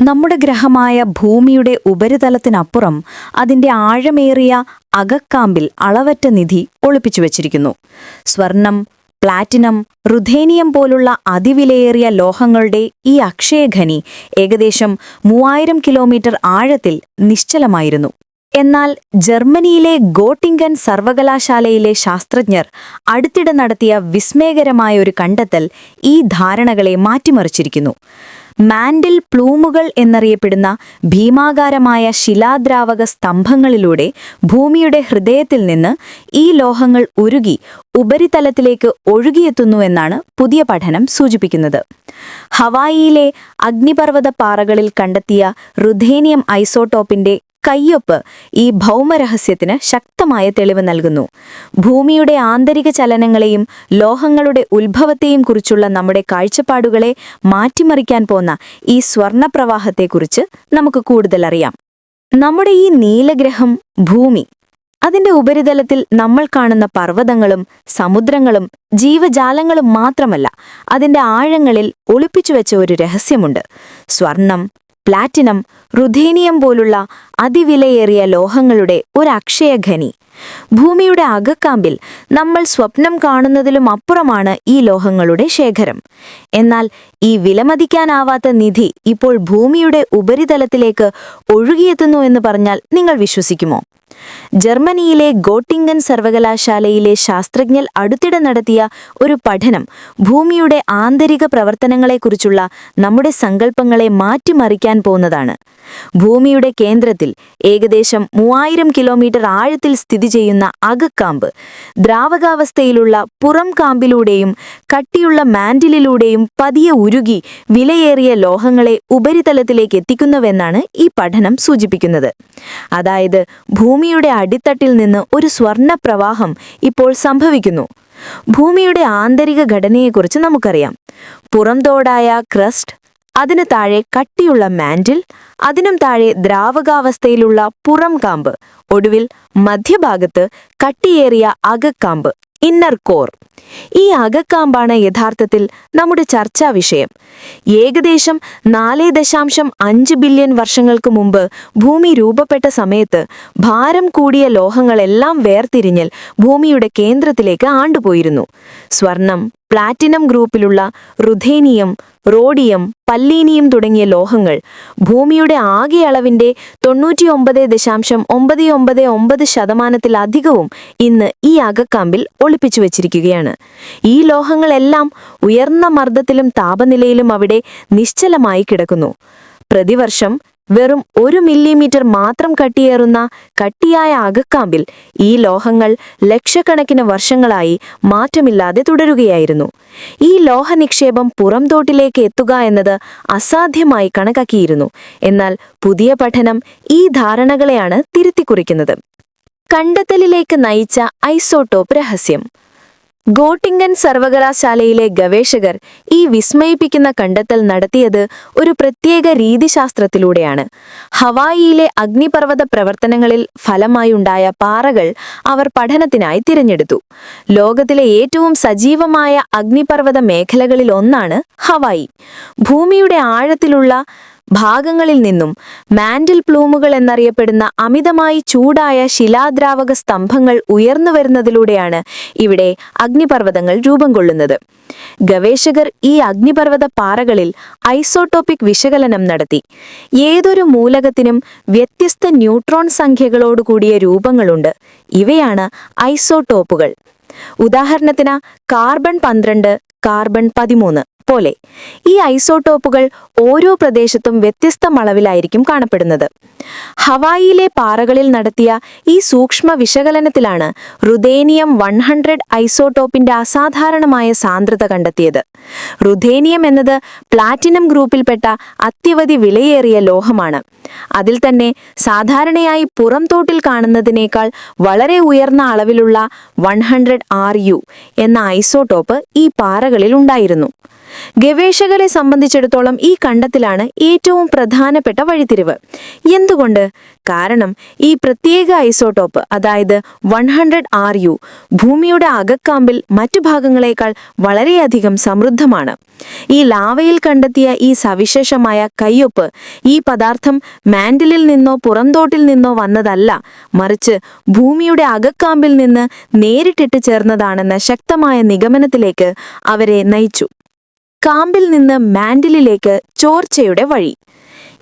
നമ്മുടെ ഗ്രഹമായ ഭൂമിയുടെ ഉപരിതലത്തിനപ്പുറം അതിന്റെ ആഴമേറിയ അകക്കാമ്പിൽ അളവറ്റ നിധി ഒളിപ്പിച്ചു വച്ചിരിക്കുന്നു. സ്വർണം പ്ലാറ്റിനം റുധേനിയം പോലുള്ള അതിവിലയേറിയ ലോഹങ്ങളുടെ ഈ അക്ഷയഖനി ഏകദേശം മൂവായിരം കിലോമീറ്റർ ആഴത്തിൽ നിശ്ചലമായിരുന്നു. എന്നാൽ ജർമ്മനിയിലെ ഗോട്ടിംഗൻ സർവകലാശാലയിലെ ശാസ്ത്രജ്ഞർ അടുത്തിടെ നടത്തിയ വിസ്മയകരമായ ഒരു കണ്ടെത്തൽ ഈ ധാരണകളെ മാറ്റിമറിച്ചിരിക്കുന്നു. മാൻഡിൽ പ്ലൂമുകൾ എന്നറിയപ്പെടുന്ന ഭീമാകാരമായ ശിലാദ്രാവക സ്തംഭങ്ങളിലൂടെ ഭൂമിയുടെ ഹൃദയത്തിൽ നിന്ന് ഈ ലോഹങ്ങൾ ഉരുകി ഉപരിതലത്തിലേക്ക് ഒഴുകിയെത്തുന്നുവെന്നാണ് പുതിയ പഠനം സൂചിപ്പിക്കുന്നത്. ഹവായിയിലെ അഗ്നിപർവത പാറകളിൽ കണ്ടെത്തിയ റുധേനിയം ഐസോട്ടോപ്പിന്റെ കയ്യൊപ്പ് ഈ ഭൗമരഹസ്യത്തിന് ശക്തമായ തെളിവ് നൽകുന്നു. ഭൂമിയുടെ ആന്തരിക ചലനങ്ങളെയും ലോഹങ്ങളുടെ ഉത്ഭവത്തെയും കുറിച്ചുള്ള നമ്മുടെ കാഴ്ചപ്പാടുകളെ മാറ്റിമറിക്കാൻ പോന്ന ഈ സ്വർണപ്രവാഹത്തെക്കുറിച്ച് നമുക്ക് കൂടുതൽ അറിയാം. നമ്മുടെ ഈ നീലഗ്രഹം ഭൂമി അതിന്റെ ഉപരിതലത്തിൽ നമ്മൾ കാണുന്ന പർവതങ്ങളും സമുദ്രങ്ങളും ജീവജാലങ്ങളും മാത്രമല്ല അതിന്റെ ആഴങ്ങളിൽ ഒളിപ്പിച്ചു വെച്ച ഒരു രഹസ്യമുണ്ട്. സ്വർണം പ്ലാറ്റിനം റുധേനിയം പോലുള്ള അതിവിലയേറിയ ലോഹങ്ങളുടെ ഒരു അക്ഷയഖനി ഭൂമിയുടെ അകക്കാമ്പിൽ നമ്മൾ സ്വപ്നം കാണുന്നതിലും അപ്പുറമാണ് ഈ ലോഹങ്ങളുടെ ശേഖരം. എന്നാൽ ഈ വിലമതിക്കാനാവാത്ത നിധി ഇപ്പോൾ ഭൂമിയുടെ ഉപരിതലത്തിലേക്ക് ഒഴുകിയെത്തുന്നു എന്ന് പറഞ്ഞാൽ നിങ്ങൾ വിശ്വസിക്കുമോ? ജർമ്മനിയിലെ ഗോട്ടിംഗൻ സർവകലാശാലയിലെ ശാസ്ത്രജ്ഞർ അടുത്തിടെ നടത്തിയ ഒരു പഠനം ഭൂമിയുടെ ആന്തരിക പ്രവർത്തനങ്ങളെക്കുറിച്ചുള്ള നമ്മുടെ സങ്കല്പങ്ങളെ മാറ്റിമറിക്കാൻ പോകുന്നതാണ്. ഭൂമിയുടെ കേന്ദ്രത്തിൽ ഏകദേശം മൂവായിരം കിലോമീറ്റർ ആഴത്തിൽ സ്ഥിതി ചെയ്യുന്ന അകക്കാമ്പ് ദ്രാവകാവസ്ഥയിലുള്ള പുറം കാമ്പിലൂടെയും കട്ടിയുള്ള മാൻഡിലിലൂടെയും പതിയെ ഉരുകി വിലയേറിയ ലോഹങ്ങളെ ഉപരിതലത്തിലേക്ക് എത്തിക്കുന്നുവെന്നാണ് ഈ പഠനം സൂചിപ്പിക്കുന്നത്. അതായത് ഭൂമിയുടെ അടിത്തട്ടിൽ നിന്ന് ഒരു സ്വർണ പ്രവാഹം ഇപ്പോൾ സംഭവിക്കുന്നു. ഭൂമിയുടെ ആന്തരിക ഘടനയെക്കുറിച്ച് നമുക്കറിയാം. പുറംതോടായ ക്രസ്റ്റ് അതിനു താഴെ കട്ടിയുള്ള മാൻഡിൽ അതിനും താഴെ ദ്രാവകാവസ്ഥയിലുള്ള പുറം കാമ്പ് ഒടുവിൽ മധ്യഭാഗത്ത് കട്ടിയേറിയ അകക്കാമ്പ്. ഇന്നർ കോർ ഈ അകക്കാമ്പാണ് യഥാർത്ഥത്തിൽ നമ്മുടെ ചർച്ചാ വിഷയം. ഏകദേശം നാല് ദശാംശം അഞ്ച് ബില്യൺ വർഷങ്ങൾക്ക് മുമ്പ് ഭൂമി രൂപപ്പെട്ട സമയത്ത് ഭാരം കൂടിയ ലോഹങ്ങളെല്ലാം വേർതിരിഞ്ഞൽ ഭൂമിയുടെ കേന്ദ്രത്തിലേക്ക് ആണ്ടുപോയിരുന്നു. സ്വർണം പ്ലാറ്റിനം ഗ്രൂപ്പിലുള്ള റുധേനിയം റോഡിയം പല്ലീനിയം തുടങ്ങിയ ലോഹങ്ങൾ ഭൂമിയുടെ ആകെ അളവിന്റെ തൊണ്ണൂറ്റിയൊമ്പത് ദശാംശം ഒമ്പത് ഒമ്പത് ഒമ്പത് ശതമാനത്തിലധികവും ഇന്ന് ഈ അകക്കാമ്പിൽ ഒളിപ്പിച്ചു വച്ചിരിക്കുകയാണ്. ഈ ലോഹങ്ങളെല്ലാം ഉയർന്ന മർദ്ദത്തിലും താപനിലയിലും അവിടെ നിശ്ചലമായി കിടക്കുന്നു. പ്രതിവർഷം വെറും ഒരു മില്ലിമീറ്റർ മാത്രം കട്ടിയേറുന്ന കട്ടിയായ അകക്കാമ്പിൽ ഈ ലോഹങ്ങൾ ലക്ഷക്കണക്കിന് വർഷങ്ങളായി മാറ്റമില്ലാതെ തുടരുകയായിരുന്നു. ഈ ലോഹ നിക്ഷേപം പുറംതോട്ടിലേക്ക് എത്തുക എന്നത് അസാധ്യമായി കണക്കാക്കിയിരുന്നു. എന്നാൽ പുതിയ പഠനം ഈ ധാരണകളെയാണ് തിരുത്തിക്കുറിക്കുന്നത്. കണ്ടെത്തലിലേക്ക് നയിച്ച ഐസോട്ടോപ്പ് രഹസ്യം. ഗോട്ടിംഗൻ സർവകലാശാലയിലെ ഗവേഷകർ ഈ വിസ്മയിപ്പിക്കുന്ന കണ്ടെത്തൽ നടത്തിയത് ഒരു പ്രത്യേക രീതിശാസ്ത്രത്തിലൂടെയാണ്. ഹവായിയിലെ അഗ്നിപർവത പ്രവർത്തനങ്ങളിൽ ഫലമായുണ്ടായ പാറകൾ അവർ പഠനത്തിനായി തിരഞ്ഞെടുത്തു. ലോകത്തിലെ ഏറ്റവും സജീവമായ അഗ്നിപർവത മേഖലകളിൽ ഒന്നാണ് ഹവായി. ഭൂമിയുടെ ആഴത്തിലുള്ള ഭാഗങ്ങളിൽ നിന്നും മാൻഡിൽ പ്ലൂമുകൾ എന്നറിയപ്പെടുന്ന അമിതമായി ചൂടായ ശിലാദ്രാവക സ്തംഭങ്ങൾ ഉയർന്നു വരുന്നതിലൂടെയാണ് ഇവിടെ അഗ്നിപർവതങ്ങൾ രൂപം കൊള്ളുന്നത്. ഗവേഷകർ ഈ അഗ്നിപർവത പാറകളിൽ ഐസോട്ടോപ്പിക് വിശകലനം നടത്തി. ഏതൊരു മൂലകത്തിനും വ്യത്യസ്ത ന്യൂട്രോൺ സംഖ്യകളോടുകൂടിയ രൂപങ്ങളുണ്ട്. ഇവയാണ് ഐസോട്ടോപ്പുകൾ ഉദാഹരണത്തിന് കാർബൺ പന്ത്രണ്ട് കാർബൺ പതിമൂന്ന്. പോലെ ഈ ഐസോട്ടോപ്പുകൾ ഓരോ പ്രദേശത്തും വ്യത്യസ്ത അളവിലായിരിക്കും കാണപ്പെടുന്നത്. ഹവായിയിലെ പാറകളിൽ നടത്തിയ ഈ സൂക്ഷ്മ വിശകലനത്തിലാണ് റുദേനിയം വൺ ഹൺഡ്രഡ് ഐസോട്ടോപ്പിന്റെ അസാധാരണമായ സാന്ദ്രത കണ്ടെത്തിയത്. റുദേനിയം എന്നത് പ്ലാറ്റിനം ഗ്രൂപ്പിൽപ്പെട്ട അത്യവധി വിലയേറിയ ലോഹമാണ്. അതിൽ തന്നെ സാധാരണയായി പുറംതോട്ടിൽ കാണുന്നതിനേക്കാൾ വളരെ ഉയർന്ന അളവിലുള്ള വൺ ഹൺഡ്രഡ് ആർ യു എന്ന ഐസോട്ടോപ്പ് ഈ പാറകളിൽ ഉണ്ടായിരുന്നു. ഗവേഷകരെ സംബന്ധിച്ചിടത്തോളം ഈ കണ്ടെത്തലാണ് ഏറ്റവും പ്രധാനപ്പെട്ട വഴിത്തിരിവ്. എന്തുകൊണ്ട്? കാരണം ഈ പ്രത്യേക ഐസോട്ടോപ്പ് അതായത് വൺ ഹൺഡ്രഡ് ആർ യു ഭൂമിയുടെ അകക്കാമ്പിൽ മറ്റു ഭാഗങ്ങളെക്കാൾ വളരെയധികം സമൃദ്ധമാണ്. ഈ ലാവയിൽ കണ്ടെത്തിയ ഈ സവിശേഷമായ കയ്യൊപ്പ് ഈ പദാർത്ഥം മാൻഡിലിൽ നിന്നോ പുറന്തോട്ടിൽ നിന്നോ വന്നതല്ല മറിച്ച് ഭൂമിയുടെ അകക്കാമ്പിൽ നിന്ന് നേരിട്ടിട്ട് ചേർന്നതാണെന്ന ശക്തമായ നിഗമനത്തിലേക്ക് അവരെ നയിച്ചു. കാമ്പിൽ നിന്ന് മാൻഡിലിലേക്ക് ചോർച്ചയുടെ വഴി.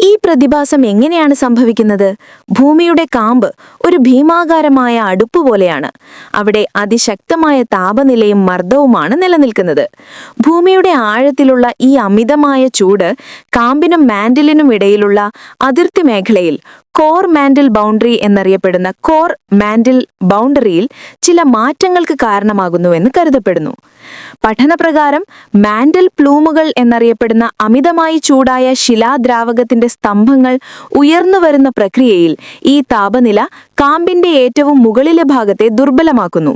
ഈ പ്രതിഭാസം എങ്ങനെയാണ് സംഭവിക്കുന്നത്? ഭൂമിയുടെ കാമ്പ് ഒരു ഭീമാകാരമായ അടുപ്പ് പോലെയാണ്. അവിടെ അതിശക്തമായ താപനിലയും മർദ്ദവുമാണ് നിലനിൽക്കുന്നത്. ഭൂമിയുടെ ആഴത്തിലുള്ള ഈ അമിതമായ ചൂട് കാമ്പിനും മാൻഡിലിനും ഇടയിലുള്ള അതിർത്തി മേഖലയിൽ കോർ മാൻഡിൽ ബൗണ്ടറി എന്നറിയപ്പെടുന്ന കോർ മാൻഡിൽ ബൗണ്ടറിയിൽ ചില മാറ്റങ്ങൾക്ക് കാരണമാകുന്നുവെന്ന് കരുതപ്പെടുന്നു. പഠനപ്രകാരം മാൻഡിൽ പ്ലൂമുകൾ എന്നറിയപ്പെടുന്ന അമിതമായി ചൂടായ ശിലാദ്രാവകത്തിന്റെ സ്തംഭങ്ങൾ ഉയർന്നു വരുന്ന പ്രക്രിയയിൽ ഈ താപനില കാമ്പിന്റെ ഏറ്റവും മുകളിലെ ഭാഗത്തെ ദുർബലമാക്കുന്നു.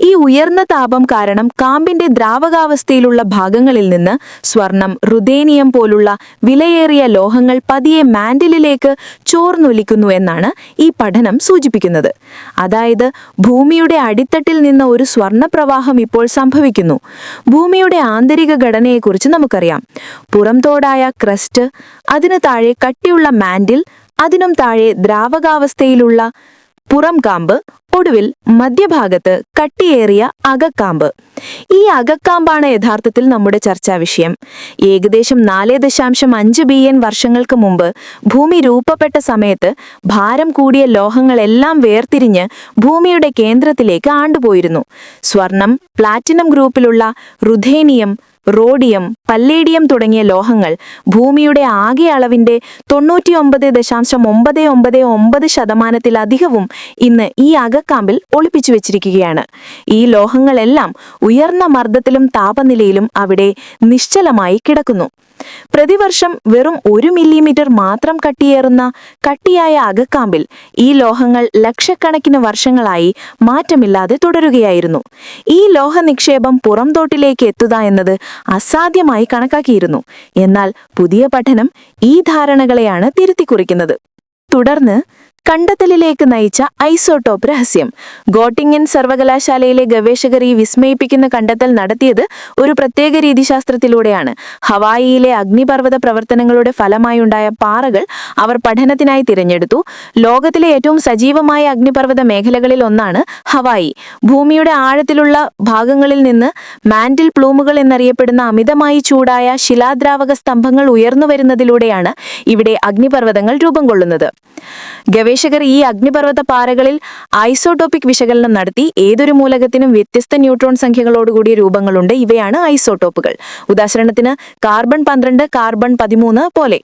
ഈ ഉയർന്ന താപം കാരണം കാമ്പിന്റെ ദ്രാവകാവസ്ഥയിലുള്ള ഭാഗങ്ങളിൽ നിന്ന് സ്വർണം റുദേനിയം പോലുള്ള വിലയേറിയ ലോഹങ്ങൾ പതിയെ മാൻഡിലിലേക്ക് ചോർന്നൊലിക്കുന്നു എന്നാണ് ഈ പഠനം സൂചിപ്പിക്കുന്നത്. അതായത് ഭൂമിയുടെ അടിത്തട്ടിൽ നിന്ന് ഒരു സ്വർണപ്രവാഹം ഇപ്പോൾ സംഭവിക്കുന്നു. ഭൂമിയുടെ ആന്തരിക ഘടനയെക്കുറിച്ച് നമുക്കറിയാം. പുറംതോടായ ക്രസ്റ്റ് അതിനു താഴെ കട്ടിയുള്ള മാൻഡിൽ അതിനും താഴെ ദ്രാവകാവസ്ഥയിലുള്ള പുറം കാമ്പ് ഒടുവിൽ മധ്യഭാഗത്ത് കട്ടിയേറിയ അകക്കാമ്പ്. ഈ അകക്കാമ്പാണ് യഥാർത്ഥത്തിൽ നമ്മുടെ ചർച്ചാ വിഷയം. ഏകദേശം നാല് ദശാംശം അഞ്ച് ബില്യൺ വർഷങ്ങൾക്ക് മുമ്പ് ഭൂമി രൂപപ്പെട്ട സമയത്ത് ഭാരം കൂടിയ ലോഹങ്ങളെല്ലാം വേർതിരിഞ്ഞ് ഭൂമിയുടെ കേന്ദ്രത്തിലേക്ക് ആണ്ടുപോയിരുന്നു. സ്വർണം പ്ലാറ്റിനം ഗ്രൂപ്പിലുള്ള റുധേനിയം റോഡിയം പല്ലേഡിയം തുടങ്ങിയ ലോഹങ്ങൾ ഭൂമിയുടെ ആകെ അളവിന്റെ തൊണ്ണൂറ്റിയൊമ്പത് ദശാംശം ഒമ്പത് ഒമ്പത് ഒമ്പത് ശതമാനത്തിലധികവും ഇന്ന് ഈ അകക്കാമ്പിൽ ഒളിപ്പിച്ചു വെച്ചിരിക്കുകയാണ്. ഈ ലോഹങ്ങളെല്ലാം ഉയർന്ന മർദ്ദത്തിലും താപനിലയിലും അവിടെ നിശ്ചലമായി കിടക്കുന്നു. പ്രതിവർഷം വെറും ഒരു മില്ലിമീറ്റർ മാത്രം കട്ടിയേറുന്ന കട്ടിയായ അകക്കാമ്പിൽ ഈ ലോഹങ്ങൾ ലക്ഷക്കണക്കിന് വർഷങ്ങളായി മാറ്റമില്ലാതെ തുടരുകയായിരുന്നു. ഈ ലോഹ നിക്ഷേപം പുറംതോട്ടിലേക്ക് എത്തുക എന്നത് അസാധ്യമായി കണക്കാക്കിയിരുന്നു. എന്നാൽ പുതിയ പഠനം ഈ ധാരണകളെയാണ് തിരുത്തിക്കുറിക്കുന്നത്. തുടർന്ന് കണ്ടെത്തലിലേക്ക് നയിച്ച ഐസോട്ടോപ്പ് രഹസ്യം. ഗോട്ടിംഗൻ സർവകലാശാലയിലെ ഗവേഷകർ ഈ വിസ്മയിപ്പിക്കുന്ന കണ്ടെത്തൽ നടത്തിയത് ഒരു പ്രത്യേക രീതിശാസ്ത്രത്തിലൂടെയാണ്. ഹവായിയിലെ അഗ്നിപർവത പ്രവർത്തനങ്ങളുടെ ഫലമായുണ്ടായ പാറകൾ അവർ പഠനത്തിനായി തിരഞ്ഞെടുത്തു. ലോകത്തിലെ ഏറ്റവും സജീവമായ അഗ്നിപർവത മേഖലകളിൽ ഒന്നാണ് ഹവായി. ഭൂമിയുടെ ആഴത്തിലുള്ള ഭാഗങ്ങളിൽ നിന്ന് മാൻഡിൽ പ്ലൂമുകൾ എന്നറിയപ്പെടുന്ന അമിതമായി ചൂടായ ശിലാദ്രാവക സ്തംഭങ്ങൾ ഉയർന്നു വരുന്നതിലൂടെയാണ് ഇവിടെ അഗ്നിപർവതങ്ങൾ രൂപം കൊള്ളുന്നത്. ഗവേഷകർ ഈ അഗ്നിപർവത പാറകളിൽ ഐസോട്ടോപ്പിക് വിശകലനം നടത്തി ഏതൊരു മൂലകത്തിനും വ്യത്യസ്ത ന്യൂട്രോൺ സംഖ്യകളോടുകൂടിയ രൂപങ്ങളുണ്ട്. ഇവയാണ് ഐസോട്ടോപ്പുകൾ ഉദാഹരണത്തിന് കാർബൺ പന്ത്രണ്ട് കാർബൺ പതിമൂന്ന് പോലെ.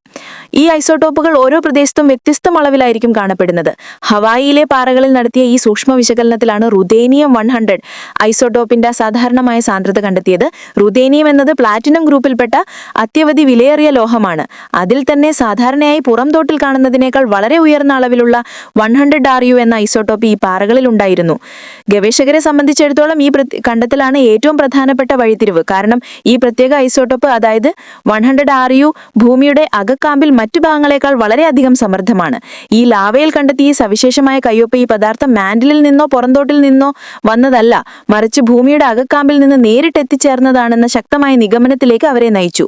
ഈ ഐസോട്ടോപ്പുകൾ ഓരോ പ്രദേശത്തും വ്യത്യസ്ത അളവിലായിരിക്കും കാണപ്പെടുന്നത്. ഹവായിയിലെ പാറകളിൽ നടത്തിയ ഈ സൂക്ഷ്മ വിശകലനത്തിലാണ് റുദേനിയം വൺ ഹൺഡ്രഡ് ഐസോട്ടോപ്പിന്റെ സാധാരണമായ സാന്ദ്രത കണ്ടെത്തിയത്. റുദേനിയം എന്നത് പ്ലാറ്റിനം ഗ്രൂപ്പിൽപ്പെട്ട അത്യവധി വിലയേറിയ ലോഹമാണ്. അതിൽ തന്നെ സാധാരണയായി പുറംതോട്ടിൽ കാണുന്നതിനേക്കാൾ വളരെ ഉയർന്ന അളവിലുള്ള വൺ ഹൺഡ്രഡ് ആർ യു എന്ന ഐസോട്ടോപ്പ് ഈ പാറകളിൽ ഉണ്ടായിരുന്നു. ഗവേഷകരെ സംബന്ധിച്ചിടത്തോളം ഈ കണ്ടെത്തലാണ് ഏറ്റവും പ്രധാനപ്പെട്ട വഴിത്തിരിവ്. കാരണം ഈ പ്രത്യേക ഐസോട്ടോപ്പ് അതായത് വൺ ഹൺഡ്രഡ് ആർ യു ഭൂമിയുടെ അകക്കാമ്പിൽ മറ്റു ഭാഗങ്ങളെക്കാൾ വളരെയധികം സമൃദ്ധമാണ്. ഈ ലാവയിൽ കണ്ടെത്തിയ ഈ സവിശേഷമായ കയ്യൊപ്പ് ഈ പദാർത്ഥം മാൻഡലിൽ നിന്നോ പുറന്തോട്ടിൽ നിന്നോ വന്നതല്ല. മറിച്ച് ഭൂമിയുടെ അകക്കാമ്പിൽ നിന്ന് നേരിട്ട് എത്തിച്ചേർന്നതാണെന്ന ശക്തമായ നിഗമനത്തിലേക്ക് അവരെ നയിച്ചു.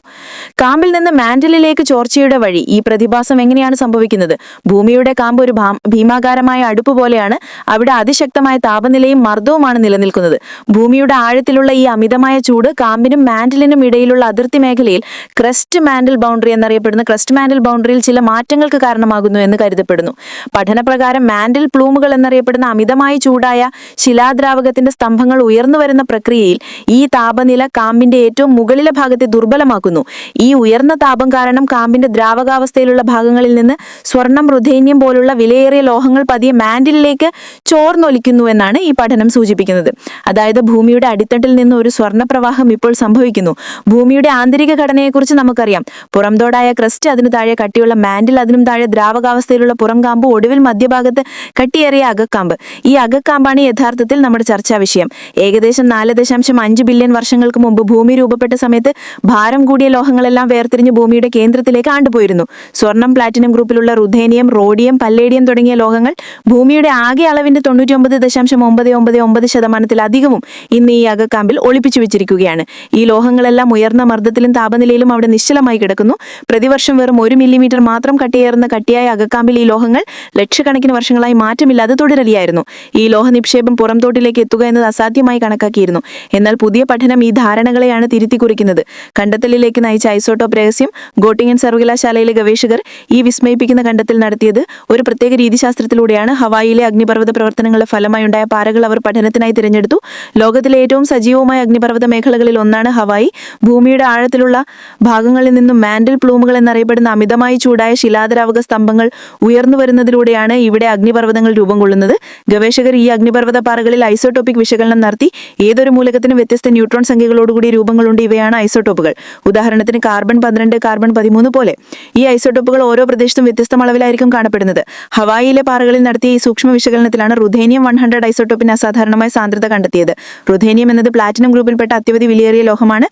കാമ്പിൽ നിന്ന് മാൻഡലിലേക്ക് ചോർച്ചയുടെ വഴി ഈ പ്രതിഭാസം എങ്ങനെയാണ് സംഭവിക്കുന്നത്? ഭൂമിയുടെ കാമ്പ് ഒരു ഭീമാകാരമായ അടുപ്പ് പോലെയാണ് അവിടെ അതിശക്തമായ താപനിലയും മർദ്ദവുമാണ് നിലനിൽക്കുന്നത്. ഭൂമിയുടെ ആഴത്തിലുള്ള ഈ അമിതമായ ചൂട് കാമ്പിനും മാൻഡലിനും ഇടയിലുള്ള അതിർത്തി മേഖലയിൽ ക്രസ്റ്റ് മാൻഡിൽ ബൗണ്ടറി എന്നറിയപ്പെടുന്ന ക്രസ്റ്റ് മാൻഡൽ ബൗണ്ടറിയിൽ ചില മാറ്റങ്ങൾക്ക് കാരണമാകുന്നു എന്ന് കരുതപ്പെടുന്നു. പഠനപ്രകാരം മാൻഡൽ പ്ലൂമുകൾ എന്നറിയപ്പെടുന്ന അമിതമായി ചൂടായ ശിലാദ്രാവകത്തിന്റെ സ്തംഭങ്ങൾ ഉയർന്നു വരുന്ന പ്രക്രിയയിൽ ഈ താപനില കാമ്പിന്റെ ഏറ്റവും മുകളിലെ ഭാഗത്തെ ദുർബലമാക്കുന്നു. ഈ ഉയർന്ന താപം കാരണം കാമ്പിന്റെ ദ്രാവകാവസ്ഥയിലുള്ള ഭാഗങ്ങളിൽ നിന്ന് സ്വർണം റുധൈന്യം പോലുള്ള വില വിലയേറിയ ലോഹങ്ങൾ പതിയെ മാൻഡിലേക്ക് ചോർന്നൊലിക്കുന്നു എന്നാണ് ഈ പഠനം സൂചിപ്പിക്കുന്നത്. അതായത് ഭൂമിയുടെ അടിത്തട്ടിൽ നിന്ന് ഒരു സ്വർണപ്രവാഹം ഇപ്പോൾ സംഭവിക്കുന്നു. ഭൂമിയുടെ ആന്തരിക ഘടനയെക്കുറിച്ച് നമുക്കറിയാം. പുറംതോടായ ക്രസ്റ്റ് അതിനു താഴെ കട്ടിയുള്ള മാൻഡിൽ അതിനും താഴെ ദ്രാവകാവസ്ഥയിലുള്ള പുറംകാമ്പ് ഒടുവിൽ മധ്യഭാഗത്ത് കട്ടിയേറിയ അകക്കാമ്പ്. ഈ അകക്കാമ്പാണ് യഥാർത്ഥത്തിൽ നമ്മുടെ ചർച്ചാ വിഷയം. ഏകദേശം നാല് ദശാംശം അഞ്ച് ബില്യൺ വർഷങ്ങൾക്ക് മുമ്പ് ഭൂമി രൂപപ്പെട്ട സമയത്ത് ഭാരം കൂടിയ ലോഹങ്ങളെല്ലാം വേർതിരിഞ്ഞ് ഭൂമിയുടെ കേന്ദ്രത്തിലേക്ക് ആണ്ടുപോയിരുന്നു. സ്വർണം പ്ലാറ്റിനം ഗ്രൂപ്പിലുള്ള റുധേനിയം റോഡിയം പല്ലേഡിയം തുടങ്ങിയ ലോഹങ്ങൾ ഭൂമിയുടെ ആകെ അളവിന്റെ തൊണ്ണൂറ്റി ഒമ്പത് ദശാംശം ഒമ്പത് ഒമ്പത് ഒമ്പത് ശതമാനത്തിലധികവും ഇന്ന് ഈ അകക്കാമ്പിൽ ഒളിപ്പിച്ചു വെച്ചിരിക്കുകയാണ്. ഈ ലോഹങ്ങളെല്ലാം ഉയർന്ന മർദ്ദത്തിലും താപനിലയിലും അവിടെ നിശ്ചലമായി കിടക്കുന്നു. പ്രതിവർഷം വെറും ഒരു മില്ലിമീറ്റർ മാത്രം കട്ടിയേറുന്ന കട്ടിയായ അകക്കാമ്പിൽ ഈ ലോഹങ്ങൾ ലക്ഷക്കണക്കിന് വർഷങ്ങളായി മാറ്റമില്ലാതെ തുടരലിയായിരുന്നു. ഈ ലോഹ നിക്ഷേപം പുറംതോട്ടിലേക്ക് എത്തുക എന്നത് അസാധ്യമായി കണക്കാക്കിയിരുന്നു. എന്നാൽ പുതിയ പഠനം ഈ ധാരണകളെയാണ് തിരുത്തി കുറിക്കുന്നത് കണ്ടെത്തലിലേക്ക് നയിച്ച ഐസോട്ടോപ്പ് രഹസ്യം ഗോട്ടിങ്ങൻ സർവകലാശാലയിലെ ഗവേഷകർ ഈ വിസ്മയിപ്പിക്കുന്ന കണ്ടെത്തൽ നടത്തിയത് ഒരു പ്രത്യേക രീതിശാസ്ത്രത്തിലൂടെയാണ് ഹവായിയിലെ അഗ്നിപർവത പ്രവർത്തനങ്ങളുടെ ഫലമായി ഉണ്ടായ പാറകൾ അവർ പഠനത്തിനായി തിരഞ്ഞെടുത്തു. ലോകത്തിലെ ഏറ്റവും സജീവമായ അഗ്നിപർവത മേഖലകളിൽ ഒന്നാണ് ഹവായി. ഭൂമിയുടെ ആഴത്തിലുള്ള ഭാഗങ്ങളിൽ നിന്നും മാൻഡൽ പ്ലൂമുകൾ എന്നറിയപ്പെടുന്ന അമിതമായി ചൂടായ ശിലാദ്രാവക സ്തംഭങ്ങൾ ഉയർന്നു വരുന്നതിലൂടെയാണ് ഇവിടെ അഗ്നിപർവതങ്ങൾ രൂപം കൊള്ളുന്നത്. ഗവേഷകർ ഈ അഗ്നിപർവത പാറകളിൽ ഐസോട്ടോപ്പിക് വിശകലനം നടത്തി. ഏതൊരു മൂലകത്തിനും വ്യത്യസ്ത ന്യൂട്രോൺ സംഖ്യകളോടുകൂടി രൂപങ്ങളുണ്ട്. ഇവയാണ് ഐസോട്ടോപ്പുകൾ ഉദാഹരണത്തിന് കാർബൺ പന്ത്രണ്ട് കാർബൺ പതിമൂന്ന് പോലെ. ഈ ഐസോട്ടോപ്പുകൾ ഓരോ പ്രദേശത്തും വ്യത്യസ്ത അളവിലായിരിക്കും കാണപ്പെടുന്നത്. ഹവായിയിലെ പാറകളിൽ നടത്തിയ ഈ സൂക്ഷ്മ വിശകലനത്തിലാണ് റുധേനിയം വൺ ഹൺഡ്രഡ് ഐസോട്ടോപ്പിന് അസാധാരണമായ സാന്ദ്രത കണ്ടെത്തിയത്. റുധേനിയം എന്നത് പ്ലാറ്റിനം ഗ്രൂപ്പിൽപ്പെട്ട അത്യവധി വിലയേറിയ ലോഹമാണ്.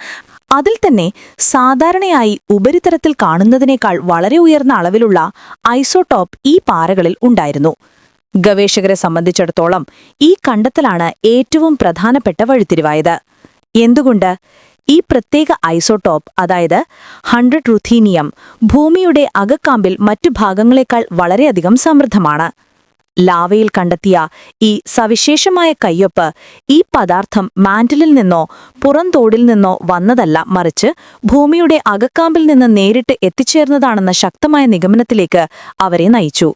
അതിൽ തന്നെ സാധാരണയായി ഉപരിതലത്തിൽ കാണുന്നതിനേക്കാൾ വളരെ ഉയർന്ന അളവിലുള്ള ഐസോടോപ്പ് ഈ പാറകളിൽ ഉണ്ടായിരുന്നു. ഗവേഷകരെ സംബന്ധിച്ചിടത്തോളം ഈ കണ്ടെത്തലാണ് ഏറ്റവും പ്രധാനപ്പെട്ട വഴിത്തിരിവായത്. എന്തുകൊണ്ട്? ഈ പ്രത്യേക ഐസോടോപ്പ് അതായത് ഹൺഡ്രഡ് റുഥീനിയം ഭൂമിയുടെ അകക്കാമ്പിൽ മറ്റു ഭാഗങ്ങളെക്കാൾ വളരെയധികം സമൃദ്ധമാണ്. ലാവയിൽ കണ്ടെത്തിയ ഈ സവിശേഷമായ കയ്യൊപ്പ് ഈ പദാർത്ഥം മാന്റലിൽ നിന്നോ പുറംതോടിൽ നിന്നോ വന്നതല്ല മറിച്ച് ഭൂമിയുടെ അകക്കാമ്പിൽ നിന്ന് നേരിട്ട് എത്തിച്ചേർന്നതാണെന്ന ശക്തമായ നിഗമനത്തിലേക്ക് അവരെ നയിച്ചു.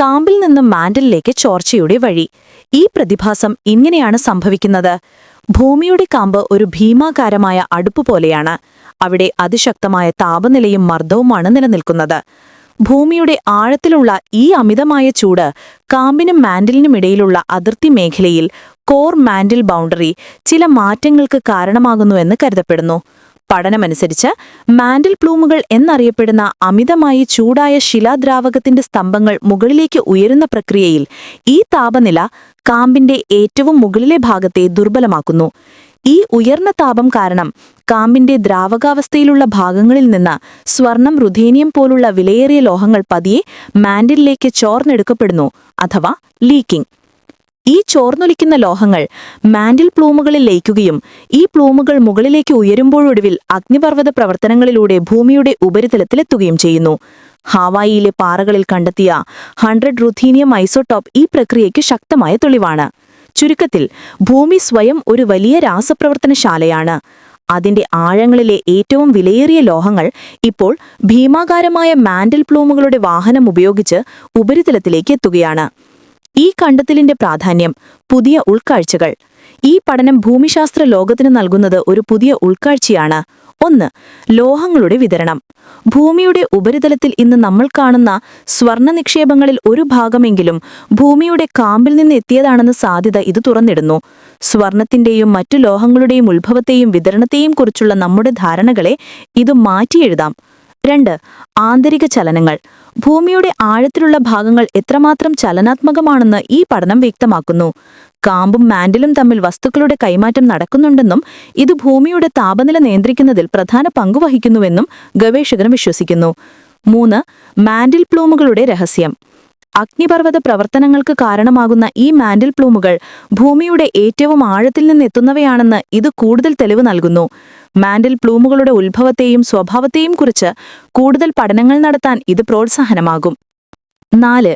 കാമ്പിൽ നിന്ന് മാന്റലിലേക്ക് ചോർച്ചയുടെ വഴി. ഈ പ്രതിഭാസം ഇങ്ങനെയാണ് സംഭവിക്കുന്നത്. ഭൂമിയുടെ കാമ്പ് ഒരു ഭീമാകാരമായ അടുപ്പ് പോലെയാണ്. അവിടെ അതിശക്തമായ താപനിലയും മർദ്ദവുമാണ് നിലനിൽക്കുന്നത്. ഭൂമിയുടെ ആഴത്തിലുള്ള ഈ അമിതമായ ചൂട് കാമ്പിനും മാൻഡലിനും ഇടയിലുള്ള അതിർത്തി മേഖലയിൽ കോർ മാൻഡൽ ബൗണ്ടറി ചില മാറ്റങ്ങൾക്ക് കാരണമാകുന്നുവെന്ന് കരുതപ്പെടുന്നു. പഠനമനുസരിച്ച് മാൻഡൽ പ്ലൂമുകൾ എന്നറിയപ്പെടുന്ന അമിതമായി ചൂടായ ശിലാദ്രാവകത്തിന്റെ സ്തംഭങ്ങൾ മുകളിലേക്ക് ഉയരുന്ന പ്രക്രിയയിൽ ഈ താപനില കാമ്പിന്റെ ഏറ്റവും മുകളിലെ ഭാഗത്തെ ദുർബലമാക്കുന്നു. ഈ ഉയർന്ന താപം കാരണം കാമ്പിന്റെ ദ്രാവകാവസ്ഥയിലുള്ള ഭാഗങ്ങളിൽ നിന്ന് സ്വർണം റുധേനിയം പോലുള്ള വിലയേറിയ ലോഹങ്ങൾ പതിയെ മാൻഡിലേക്ക് ചോർന്നെടുക്കപ്പെടുന്നു അഥവാ ലീക്കിംഗ്. ഈ ചോർന്നൊലിക്കുന്ന ലോഹങ്ങൾ മാൻഡിൽ പ്ലൂമുകളിൽ ലയിക്കുകയും ഈ പ്ലൂമുകൾ മുകളിലേക്ക് ഉയരുമ്പോഴൊടുവിൽ അഗ്നിപർവത പ്രവർത്തനങ്ങളിലൂടെ ഭൂമിയുടെ ഉപരിതലത്തിലെത്തുകയും ചെയ്യുന്നു. ഹാവായിയിലെ പാറകളിൽ കണ്ടെത്തിയ ഹൺഡ്രഡ് റുഥീനിയം ഐസോടോപ്പ് ഈ പ്രക്രിയയ്ക്ക് ശക്തമായ തെളിവാണ്. ചുരുക്കത്തിൽ ഭൂമി സ്വയം ഒരു വലിയ രാസപ്രവർത്തനശാലയാണ്. അതിന്റെ ആഴങ്ങളിലെ ഏറ്റവും വിലയേറിയ ലോഹങ്ങൾ ഇപ്പോൾ ഭീമാകാരമായ മാൻഡൽ പ്ലൂമുകളുടെ വാഹനം ഉപയോഗിച്ച് ഉപരിതലത്തിലേക്ക് എത്തുകയാണ്. ഈ കണ്ടെത്തലിന്റെ പ്രാധാന്യം പുതിയ ഉൾക്കാഴ്ചകൾ. ഈ പഠനം ഭൂമിശാസ്ത്ര ലോകത്തിന് നൽകുന്നത് ഒരു പുതിയ ഉൾക്കാഴ്ചയാണ്. ഒന്ന് ലോഹങ്ങളുടെ വിതരണം. ഭൂമിയുടെ ഉപരിതലത്തിൽ ഇന്ന് നമ്മൾ കാണുന്ന സ്വർണ നിക്ഷേപങ്ങളിൽ ഒരു ഭാഗമെങ്കിലും ഭൂമിയുടെ കാമ്പിൽ നിന്ന് എത്തിയതാണെന്ന സാധ്യത ഇത് തുറന്നിടുന്നു. സ്വർണത്തിന്റെയും മറ്റു ലോഹങ്ങളുടെയും ഉത്ഭവത്തെയും വിതരണത്തെയും കുറിച്ചുള്ള നമ്മുടെ ധാരണകളെ ഇത് മാറ്റിയെഴുതാം. രണ്ട് ആന്തരിക ചലനങ്ങൾ. ഭൂമിയുടെ ആഴത്തിലുള്ള ഭാഗങ്ങൾ എത്രമാത്രം ചലനാത്മകമാണെന്ന് ഈ പഠനം വ്യക്തമാക്കുന്നു. കാമ്പും മാൻഡിലും തമ്മിൽ വസ്തുക്കളുടെ കൈമാറ്റം നടക്കുന്നുണ്ടെന്നും ഇത് ഭൂമിയുടെ താപനില നിയന്ത്രിക്കുന്നതിൽ പ്രധാന പങ്കുവഹിക്കുന്നുവെന്നും ഗവേഷകർ വിശ്വസിക്കുന്നു. മൂന്ന് മാൻഡിൽ പ്ലൂമുകളുടെ രഹസ്യം. അഗ്നിപർവത പ്രവർത്തനങ്ങൾക്ക് കാരണമാകുന്ന ഈ മാൻഡൽ പ്ലൂമുകൾ ഭൂമിയുടെ ഏറ്റവും ആഴത്തിൽ നിന്നെത്തുന്നവയാണെന്ന് ഇത് കൂടുതൽ തെളിവ് നൽകുന്നു. മാൻഡൽ പ്ലൂമുകളുടെ ഉത്ഭവത്തെയും സ്വഭാവത്തെയും കുറിച്ച് കൂടുതൽ പഠനങ്ങൾ നടത്താൻ ഇത് പ്രോത്സാഹനമാകും. നാല്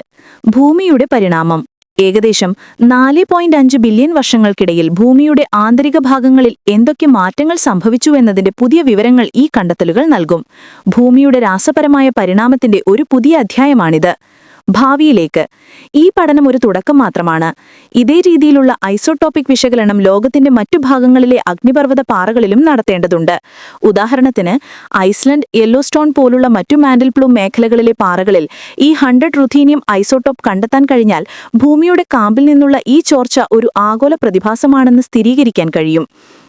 ഭൂമിയുടെ പരിണാമം. ഏകദേശം നാല് പോയിന്റ് അഞ്ച് ബില്യൺ വർഷങ്ങൾക്കിടയിൽ ഭൂമിയുടെ ആന്തരിക ഭാഗങ്ങളിൽ എന്തൊക്കെ മാറ്റങ്ങൾ സംഭവിച്ചു എന്നതിന്റെ പുതിയ വിവരങ്ങൾ ഈ കണ്ടെത്തലുകൾ നൽകും. ഭൂമിയുടെ രാസപരമായ പരിണാമത്തിന്റെ ഒരു പുതിയ അധ്യായമാണിത്. ഭാവിയിലേക്ക്. ഈ പഠനം ഒരു തുടക്കം മാത്രമാണ്. ഇതേ രീതിയിലുള്ള ഐസോടോപ്പിക് വിശകലനം ലോകത്തിന്റെ മറ്റു ഭാഗങ്ങളിലെ അഗ്നിപർവത പാറകളിലും നടത്തേണ്ടതുണ്ട്. ഉദാഹരണത്തിന് ഐസ്ലൻഡ് യെല്ലോസ്റ്റോൺ പോലുള്ള മറ്റു മാൻഡൽ പ്ലൂം മേഖലകളിലെ പാറകളിൽ ഈ ഹൺഡ്രഡ് റുഥീനിയം ഐസോടോപ്പ് കണ്ടെത്താൻ കഴിഞ്ഞാൽ ഭൂമിയുടെ കാമ്പിൽ നിന്നുള്ള ഈ ചോർച്ച ഒരു ആഗോള പ്രതിഭാസമാണെന്ന് സ്ഥിരീകരിക്കാൻ കഴിയും.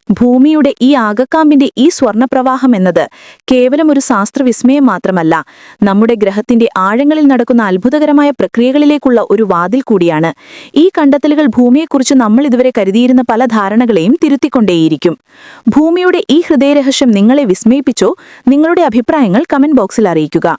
ഭൂമിയുടെ ഈ ആകക്കാമ്പിന്റെ ഈ സ്വർണപ്രവാഹം എന്നത് കേവലം ഒരു ശാസ്ത്രവിസ്മയം മാത്രമല്ല നമ്മുടെ ഗ്രഹത്തിന്റെ ആഴങ്ങളിൽ നടക്കുന്ന അത്ഭുതകരമായ പ്രക്രിയകളിലേക്കുള്ള ഒരു വാതിൽ കൂടിയാണ്. ഈ കണ്ടെത്തലുകൾ ഭൂമിയെക്കുറിച്ച് നമ്മൾ ഇതുവരെ കരുതിയിരുന്ന പല ധാരണകളെയും തിരുത്തിക്കൊണ്ടേയിരിക്കും. ഭൂമിയുടെ ഈ ഹൃദയരഹസ്യം നിങ്ങളെ വിസ്മയിപ്പിച്ചോ നിങ്ങളുടെ അഭിപ്രായങ്ങൾ കമന്റ് ബോക്സിൽ അറിയിക്കുക.